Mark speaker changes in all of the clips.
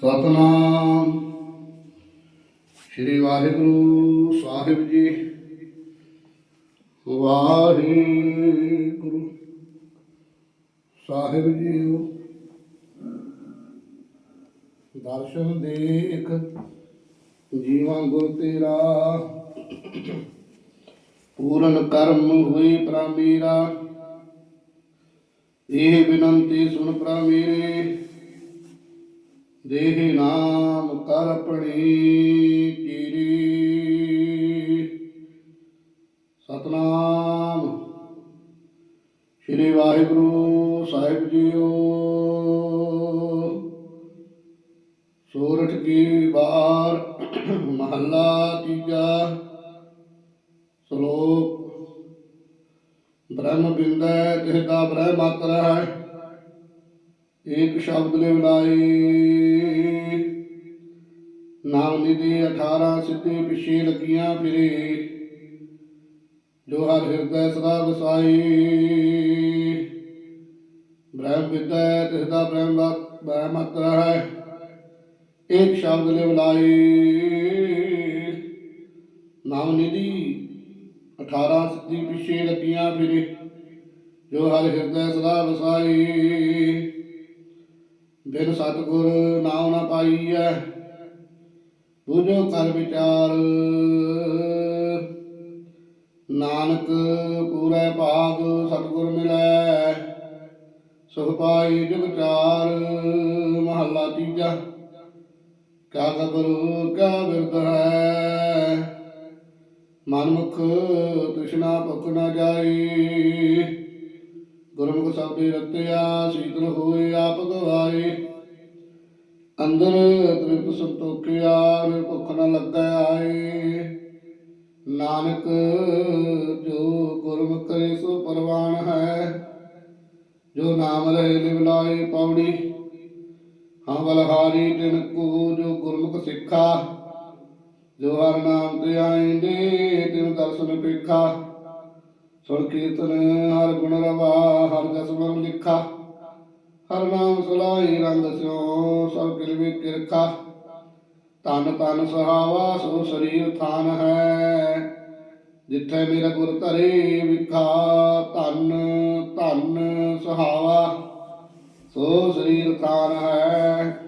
Speaker 1: ਸਤਨਾਮ। ਸ੍ਰੀ ਵਾਹਿਗੁਰੂ ਸਾਹਿਬ ਜੀ। ਵਾਹਿਗੁਰੂ ਸਾਹਿਬ JIO ਦਰਸ਼ਨ ਦੇਖ ਜੀਵਾਂ ਗੁਰ ਤੇਰਾ। ਪੂਰਨ ਕਰਮ ਹੋਈ ਪ੍ਰਾਮੀਰਾ। ਇਹ ਬਿਨੰਤੀ ਸੁਣ ਪ੍ਰਾ ਮੇਰੇ ਦੇਹ ਨਾਮ ਕਰ ਆਪਣੀ ਸਤਨਾਮ। ਸ੍ਰੀ ਵਾਹਿਗੁਰੂ ਸਾਹਿਬ ਜੀਓ। ਸੋਰਠ ਕੀ ਵਾਰ ਮਹੱਲਾ ਤੀਜਾ। ਸ਼ਲੋਕ। ਬ੍ਰਹਮ ਬਿੰਦੈ ਤਿਹ ਦਾ ਬ੍ਰਹਮ ਮਾਤਰ ਹੈ। ਏਕ ਸ਼ਬਦ ਨੇ ਬੁਲਾਈ ਨਾਮ ਨਿਧੀ 18 ਸਿੱਧੀ ਪਿਛੇ ਲੱਗੀਆਂ ਫਿਰੇ। ਜੋ ਹਰ ਹਿਰਦੈ ਸਦਾ ਵਸਾਈ ਬ੍ਰਹਮ ਵਿਦੈ, ਤਿਸ ਬ੍ਰਹਮ ਦਾ ਹੈ। ਏਕ ਸ਼ਬਦ ਨੇ ਬੁਲਾਈ ਨਾਮ ਨਿਧੀ 18 ਸਿੱਧੀ ਪਿਛੇ ਲੱਗੀਆਂ ਫਿਰੇ। ਜੋ ਹਰ ਹਿਰਦੈ ਸਦਾ ਵਸਾਈ ਬਿਨ ਸਤਿਗੁਰ ਨਾਮ ਨਾ ਪਾਈਐ, ਬੁਝੋ ਕਰ ਵਿਚਾਰ। ਨਾਨਕ ਪੂਰੇ ਭਾਗ ਸਤਿਗੁਰ ਮਿਲੈ, ਸੁਖ ਪਾਈ ਜੁਗ ਚਾਰ। ਮਹੱਲਾ ਤੀਜਾ, ਕਾ ਕਬਰੂ ਕਾ ਬਿਰਦ ਹੈ। ਮਨਮੁਖ ਤ੍ਰਿਸ਼ਨਾ ਭੁਖ ਨਾ ਜਾਈ ਗੁਰਮੁਖ ਸਭੇ ਰਤਿਆ, ਸੀਤਲ ਹੋਏ, ਆਪ ਗਵਾਏ। ਅੰਦਰ ਤ੍ਰਿਪਤ ਸੰਤੋਖਿਆ, ਭੁਖ ਨ ਲੱਗੈ ਆਏ। ਨਾਨਕ, ਜੋ ਗੁਰਮੁਖ ਕਰੇ, ਸੋ ਪਰਵਾਨ ਹੈ। ਜੋ ਨਾਮ ਲੈ ਲਿਵ ਲਾਏ ਪੌੜੀ। ਹਾਂ ਬਲਹਾਰੀ ਤਿਨ ਕੋ, ਜੋ ਗੁਰਮੁਖ ਸਿੱਖਾ। ਜੋ ਹਰ ਨਾਮ ਤੇ ਆਇਂਦੇ ਤਿਨ ਦਰਸ਼ਨ ਪੇਖਾ। ਸੁਣ ਕੀਰਤਨ ਹਰ ਗੁਣ ਰਵਾ, ਹਰ ਜਸ ਮਨ ਲਿਖਾ। ਹਰ ਨਾਮ ਸੁਲਾਈ ਰੰਗ ਸਿਓ ਸਭ ਕਿਲ ਵੀ ਕਿਰਖਾ। ਤਨ ਤਨ ਸਹਾਵਾ, ਸੋ ਸਰੀਰ ਥਾਨ ਹੈ। ਜਿੱਥੇ ਮੇਰਾ ਗੁਰ ਧਰੇ ਵਿਖਾ, ਧੰਨ ਧੰਨ ਸੁਹਾਵਾ, ਸੋ ਸਰੀਰ ਥਾਨ ਹੈ।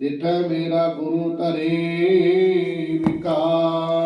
Speaker 1: ਜਿੱਥੇ ਮੇਰਾ ਗੁਰੂ ਧਰੇ ਵਿਖਾ।